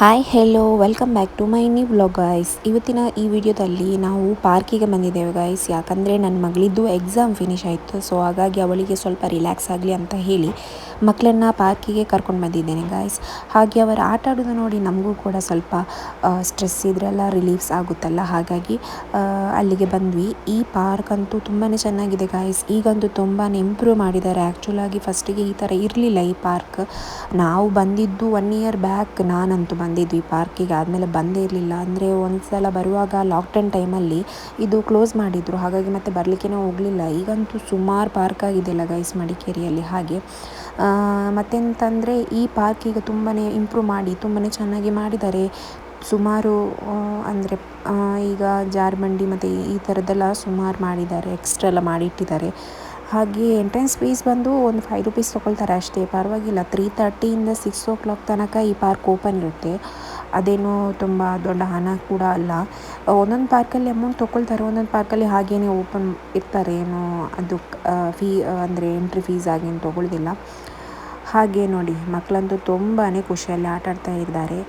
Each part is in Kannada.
Hi hello welcome back to my new blog guys ಇವತ್ತಿನ ಈ ವಿಡಿಯೋದಲ್ಲಿ ನಾವು ಪಾರ್ಕಿಗೆ ಬಂದಿದ್ದೇವೆ ಗಾಯ್ಸ್ ಯಾಕಂದರೆ ನನ್ನ ಮಗಳಿದ್ದು ಎಕ್ಸಾಮ್ ಫಿನಿಶ್ ಆಯಿತು ಸೊ ಹಾಗಾಗಿ ಅವಳಿಗೆ ಸ್ವಲ್ಪ ರಿಲ್ಯಾಕ್ಸ್ ಆಗಲಿ ಅಂತ ಹೇಳಿ ಮಕ್ಕಳನ್ನ ಪಾರ್ಕಿಗೆ ಕರ್ಕೊಂಡು ಬಂದಿದ್ದೇನೆ ಗಾಯ್ಸ್ ಹಾಗೆ ಅವರು ಆಟ ಆಡೋದು ನೋಡಿ ನಮಗೂ ಕೂಡ ಸ್ವಲ್ಪ ಸ್ಟ್ರೆಸ್ ಇದ್ರೆಲ್ಲ ರಿಲೀಫ್ಸ್ ಆಗುತ್ತಲ್ಲ. ಹಾಗಾಗಿ ಅಲ್ಲಿಗೆ ಬಂದ್ವಿ. ಈ ಪಾರ್ಕ್ ಅಂತೂ ತುಂಬಾ ಚೆನ್ನಾಗಿದೆ ಗಾಯ್ಸ್ ಈಗಂತೂ ತುಂಬಾ ಇಂಪ್ರೂವ್ ಮಾಡಿದ್ದಾರೆ. ಆ್ಯಕ್ಚುಲಾಗಿ ಫಸ್ಟಿಗೆ ಈ ಥರ ಇರಲಿಲ್ಲ ಈ ಪಾರ್ಕ್ ನಾವು ಬಂದಿದ್ದು ಒನ್ ಇಯರ್ ಬ್ಯಾಕ್ ನಾನಂತೂ ಈ ಪಾರ್ಕಿಗೆ. ಆದಮೇಲೆ ಬಂದೇ ಇರಲಿಲ್ಲ. ಅಂದರೆ ಒಂದು ಸಲ ಬರುವಾಗ ಲಾಕ್ಡೌನ್ ಟೈಮಲ್ಲಿ ಇದು ಕ್ಲೋಸ್ ಮಾಡಿದರು. ಹಾಗಾಗಿ ಮತ್ತೆ ಬರಲಿಕ್ಕೆ ಹೋಗಲಿಲ್ಲ. ಈಗಂತೂ ಸುಮಾರು ಪಾರ್ಕ್ ಆಗಿದೆಯಲ್ಲ ಗೈಸ್ ಮಡಿಕೇರಿಯಲ್ಲಿ. ಹಾಗೆ ಮತ್ತೆಂತಂದರೆ ಈ ಪಾರ್ಕ್ ಈಗ ತುಂಬಾ ಇಂಪ್ರೂವ್ ಮಾಡಿ ತುಂಬಾ ಚೆನ್ನಾಗಿ ಮಾಡಿದ್ದಾರೆ. ಸುಮಾರು ಅಂದರೆ ಈಗ ಜಾರ್ಬಂಡಿ ಮತ್ತು ಈ ಥರದ್ದೆಲ್ಲ ಸುಮಾರು ಮಾಡಿದ್ದಾರೆ. ಎಕ್ಸ್ಟ್ರಾ ಎಲ್ಲ ಮಾಡಿಟ್ಟಿದ್ದಾರೆ. ಹಾಗೆ ಎಂಟ್ರೆನ್ಸ್ ಫೀಸ್ ಬಂದು ಒಂದು ಫೈವ್ ರುಪೀಸ್ ತೊಗೊಳ್ತಾರೆ ಅಷ್ಟೇ. ಪರವಾಗಿಲ್ಲ ತ್ರೀ ತರ್ಟಿಯಿಂದ ಸಿಕ್ಸ್ ಓ ಕ್ಲಾಕ್ ತನಕ ಈ ಪಾರ್ಕ್ ಓಪನ್ ಇರುತ್ತೆ. ಅದೇನು ತುಂಬ ದೊಡ್ಡ ಹಣ ಕೂಡ ಅಲ್ಲ. ಒಂದೊಂದು ಪಾರ್ಕಲ್ಲಿ ಅಮೌಂಟ್ ತೊಗೊಳ್ತಾರೆ, ಒಂದೊಂದು ಪಾರ್ಕಲ್ಲಿ ಹಾಗೇನೆ ಓಪನ್ ಇರ್ತಾರೆ. ಏನು ಅದು ಫೀ ಅಂದರೆ ಎಂಟ್ರಿ ಫೀಸ್ ಆಗೇನು ತೊಗೊಳ್ಳೋದಿಲ್ಲ ಹಾಗೆ ನೋಡಿ ಮಕ್ಕಳಂತೂ ತುಂಬಾ ಖುಷಿಯಲ್ಲಿ ಆಟ ಆಡ್ತಾ ಇದ್ದಾರೆ.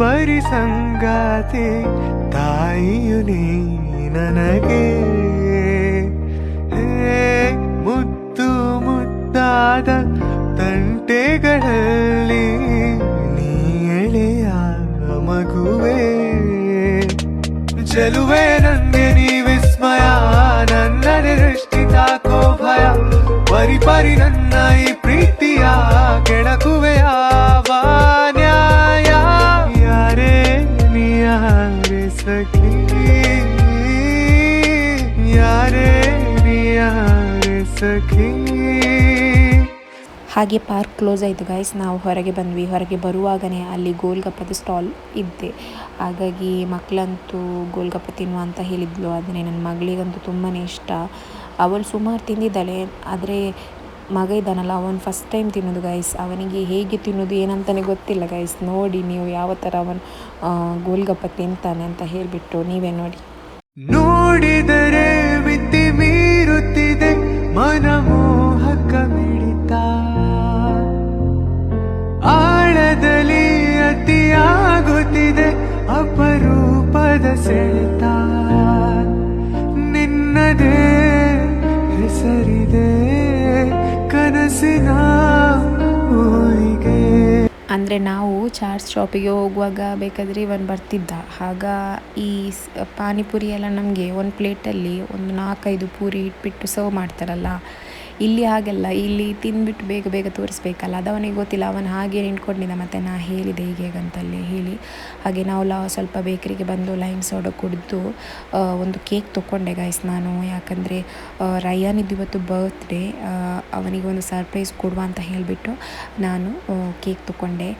ನೀ ಸಂಗಾತಿ, ತಾಯಿಯು ನೀ ನನಗೆ. ಮುದ್ದು ಮುದ್ದಾದ ತಂಟೆಗಳಲ್ಲಿ ನೀ ಎಳೆಯ ಮಗುವೆ. ಚೆಲುವೆ ನಂಗೆ ನೀ ವಿಸ್ಮಯ ನನ್ನ ದೃಷ್ಟಿ ತಾಕೋ ಭಯ ಪರಿ ಪರಿ ನನ್ನ ಈ ಹಾಗೆ ಪಾರ್ಕ್ ಕ್ಲೋಸ್ ಆಯಿತು ಗೈಸ್ ನಾವು ಹೊರಗೆ ಬಂದ್ವಿ. ಹೊರಗೆ ಬರುವಾಗನೇ ಅಲ್ಲಿ ಗೋಲ್ಗಪ್ಪದ ಸ್ಟಾಲ್ ಇದ್ದೆ. ಹಾಗಾಗಿ ಮಕ್ಕಳಂತೂ ಗೋಲ್ಗಪ್ಪ ತಿನ್ನುವ ಅಂತ ಹೇಳಿದ್ಲು. ಆದರೆ ನನ್ನ ಮಗಳಿಗಂತೂ ತುಂಬಾ ಇಷ್ಟ. ಅವಳು ಸುಮಾರು ತಿಂದಿದ್ದಾಳೆ. ಆದರೆ ಮಗ ಇದ್ದಾನಲ್ಲ, ಅವನು ಫಸ್ಟ್ ಟೈಮ್ ತಿನ್ನೋದು ಗೈಸ್ ಅವನಿಗೆ ಹೇಗೆ ತಿನ್ನೋದು, ಏನಂತಾನೆ ಗೊತ್ತಿಲ್ಲ ಗೈಸ್ ನೋಡಿ ನೀವು ಯಾವ ಥರ ಅವನು ಗೋಲ್ಗಪ್ಪ ತಿಂತಾನೆ ಅಂತ ಹೇಳಿಬಿಟ್ಟು ನೀವೇ ನೋಡಿ. ನೋಡಿದರೆ ಮಿತಿ ಮೀರುತ್ತಿದೆ ಮನಮೋಹಕ ಮಿಡಿತ. ಆಳದಲ್ಲಿ ಅತಿಯಾಗುತ್ತಿದೆ, ಅಪರೂಪದ ಸೆಳೆತ. ಅಂದರೆ ನಾವು ಚಾರ್ಟ್ಸ್ ಶಾಪಿಗೆ ಹೋಗುವಾಗ ಬೇಕಾದರೆ ಇವನು ಬರ್ತಿದ್ದ. ಆಗ ಈ ಪಾನಿಪುರಿ ಎಲ್ಲ ನಮಗೆ ಒಂದು ಪ್ಲೇಟಲ್ಲಿ ಒಂದು ನಾಲ್ಕೈದು ಪೂರಿ ಇಟ್ಬಿಟ್ಟು ಸರ್ವ್ ಮಾಡ್ತಾರಲ್ಲ. ಇಲ್ಲಿ ಹಾಗೆಲ್ಲ, ಇಲ್ಲಿ ತಿಂದ್ಬಿಟ್ಟು ಬೇಗ ಬೇಗ ತೋರಿಸ್ಬೇಕಲ್ಲ, ಅದು ಅವನಿಗೆ ಗೊತ್ತಿಲ್ಲ, ಅವನು ಹಾಗೆ ನಿಂತ್ಕೊಂಡಿದ್ದ, ಮತ್ತು ನಾ ಹೇಳಿದೆ ಹೀಗೆ ಹೇಳಿ. ಹಾಗೆ ನಾವು ಲಾ, ಸ್ವಲ್ಪ ಬೇಕರಿಗೆ ಬಂದು ಲೈಮ್ ಸೋಡಾ ಕುಡಿದು ಒಂದು ಕೇಕ್ ತೊಗೊಂಡೆ ಗಾಯ್ಸ್ ನಾನು. ಯಾಕಂದರೆ ರಯಾನಿದ್ದು ಇವತ್ತು ಬರ್ತ್ಡೇ ಅವನಿಗೆ ಒಂದು ಸರ್ಪ್ರೈಸ್ ಕೊಡುವ ಅಂತ ಹೇಳಿಬಿಟ್ಟು ನಾನು ಕೇಕ್ ತೊಗೊಂಡೆ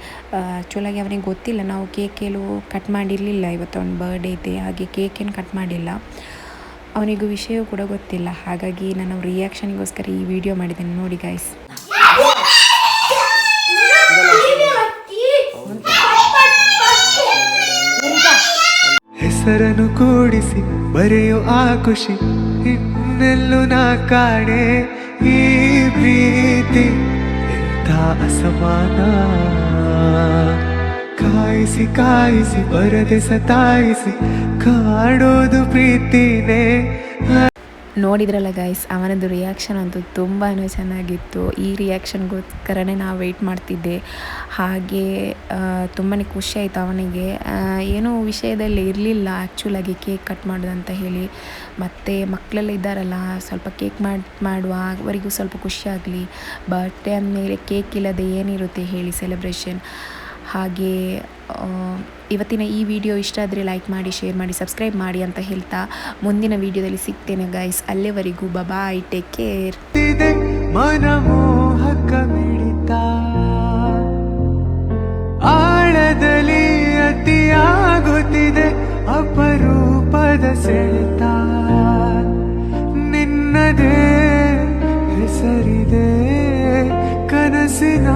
ಆ್ಯಕ್ಚುಲಾಗಿ ಅವನಿಗೆ ಗೊತ್ತಿಲ್ಲ, ನಾವು ಕೇಕ್ ಎಲ್ಲೂ ಕಟ್ ಮಾಡಿರಲಿಲ್ಲ ಇವತ್ತು ಅವನ ಬರ್ಡೇ ಇದೆ ಹಾಗೆ ಕೇಕ್ ಏನು ಕಟ್ ಮಾಡಿಲ್ಲ. ಅವನಿಗೂ ವಿಷಯವೂ ಕೂಡ ಗೊತ್ತಿಲ್ಲ. ಹಾಗಾಗಿ ನಾನು ರಿಯಾಕ್ಷನ್ಗೋಸ್ಕರ ಈ ವಿಡಿಯೋ ಮಾಡಿದ್ದೇನೆ. ನೋಡಿ ಗಾಯ್ಸ್ ಹೆಸರನ್ನು ಕೂಡಿಸಿ, ಬರೆಯೋ ಆ ಖುಷಿ ಇನ್ನೆಲ್ಲೂ ನಾ ಕಾಣೆ. ಈ ಪ್ರೀತಿ ಎಂಥ ಅಸಮಾನ. ಕಾಯಿಸಿ ಕಾಯಿಸಿ ಬರದೆ ಸತಾಯಿಸಿ ಕಾಡೋದು ಪ್ರೀತಿನೇ. ನೋಡಿದ್ರಲ್ಲ ಗೈಸ್ ಅವನದು ರಿಯಾಕ್ಷನ್ ಅಂತೂ ತುಂಬಾ ಚೆನ್ನಾಗಿತ್ತು. ಈ ರಿಯಾಕ್ಷನ್ಗೋಸ್ಕರನೇ ನಾವು ವೆಯ್ಟ್ ಮಾಡ್ತಿದ್ದೆ. ಹಾಗೆ ತುಂಬಾ ಖುಷಿ ಆಯಿತು ಅವನಿಗೆ. ಏನೋ ವಿಷಯದಲ್ಲಿ ಇರಲಿಲ್ಲ. ಆ್ಯಕ್ಚುಲಾಗಿ ಕೇಕ್ ಕಟ್ ಮಾಡೋದು ಅಂತ ಹೇಳಿ. ಮತ್ತು ಮಕ್ಕಳೆಲ್ಲ ಇದ್ದಾರಲ್ಲ, ಸ್ವಲ್ಪ ಕೇಕ್ ಮಾಡಿ, ಮಾಡುವ, ಅವರಿಗೂ ಸ್ವಲ್ಪ ಖುಷಿಯಾಗಲಿ ಬರ್ಡೇ ಅಂದಮೇಲೆ ಕೇಕ್ ಇಲ್ಲದೆ ಏನಿರುತ್ತೆ ಹೇಳಿ ಸೆಲೆಬ್ರೇಷನ್ ಹಾಗೆ ಇವತ್ತಿನ ಈ ವಿಡಿಯೋ ಇಷ್ಟ ಆದರೆ ಲೈಕ್ ಮಾಡಿ ಶೇರ್ ಮಾಡಿ ಸಬ್ಸ್ಕ್ರೈಬ್ ಮಾಡಿ ಅಂತ ಹೇಳ್ತಾ ಮುಂದಿನ ವಿಡಿಯೋದಲ್ಲಿ ಸಿಗ್ತೇನೆ ಗೈಸ್ ಅಲ್ಲಿವರೆಗೂ ಬಬಾಯ್ ಟೇಕ್ ಕೇರ್ ಮನಮೋಹಕ ಮಿಡಿತ. ಆಳದಲ್ಲಿ ಅತಿಯಾಗುತ್ತಿದೆ ಅಪರೂಪದ ಸೆಳೆತ. ನಿನ್ನದೇ ಹೆಸರಿದೆ, ಕನಸಿನ